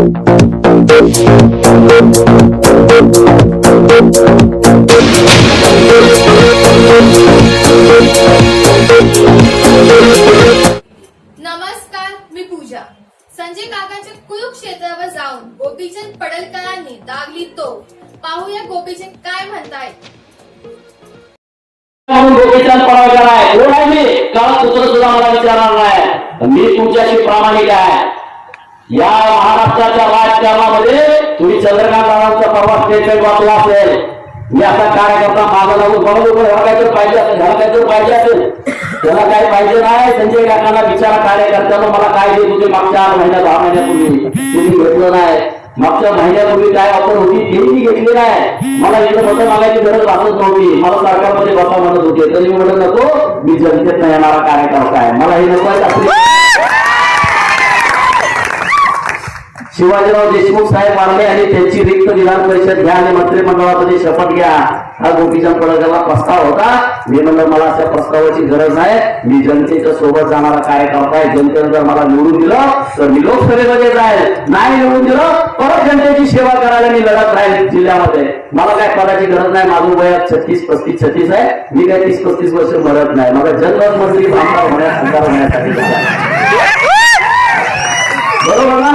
नमस्कार मी पूजा. संजय काकांच्या कुरुक्षेत्रावर जाऊन गोपीचंद पडलकरांनी दागली तो पाहूया गोपीचंद काय म्हणताय गोपीचंद पडलकर आहे. कोण आहे मी? काळात सूत्र सुद्धा मला विचारणार नाही. मी तुमच्याशी प्रामाणिक आहे. या महाराष्ट्राच्या राजकारणामध्ये तुम्ही चंद्रकांत प्रवास परवा स्टेटमेंट वाचला असेल. मी असा कार्यकर्ता माझा लागून बरोबर ह्याला काहीतरी पाहिजे असेल ह्याला पाहिजे असेल. त्याला काही पाहिजे नाही संजय काकांना विचारा कार्यकर्त्यांना मला काय देत होते मागच्या आठ महिन्यात दहा महिन्यापूर्वी? तुम्ही घेतलं नाही. मागच्या महिन्यापूर्वी काय ऑफर होती तेही घेतली नाही. मला इथं मतं मागायची गरज वाटत नव्हती. मला सरकारमध्ये बसा म्हणत होते. तरी मी म्हणत नको मी जनतेत येणारा कार्यकर्ता आहे. मला हे नको आहे आपली- शिवाजीराव देशमुख साहेब मारले आणि त्यांची रिक्त विधान परिषद घ्या आणि मंत्रिमंडळामध्ये शपथ घ्या. हा गोपीचंद पडळकरला प्रस्ताव होता. मी म्हणलं मला अशा प्रस्तावाची गरज नाही. मी जनतेच्या सोबत जाणारा कार्यकर्ता आहे. जनतेनं जर मला निवडून दिलं तर मी लोकसभेमध्ये जाईल. नाही निवडून दिलं परत जनतेची सेवा करायला मी लढत राहील जिल्ह्यामध्ये. मला काय पदाची गरज नाही. माझं वयात छत्तीस पस्तीस छत्तीस आहे. मी काय तीस पस्तीस वर्ष मरत नाही. मला जनरल मंत्री आमदार होण्यास आमदार होण्यासाठी बरोबर ना?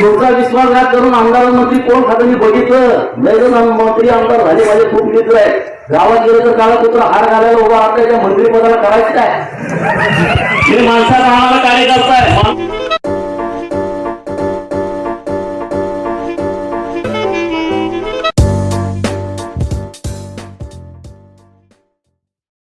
तुमचा विश्वासघात करून आमदार मंत्री कोण खातं मी बघितलं. लय जण मंत्री आमदार झाले माझे खूप मित्र आहे गावात गेलं तर काळा कुत्र हार घालायला उभा राहता त्या मंत्रिपदाला करायचं काय? मी माणसाला आम्हाला कार्यकर्ता आहे.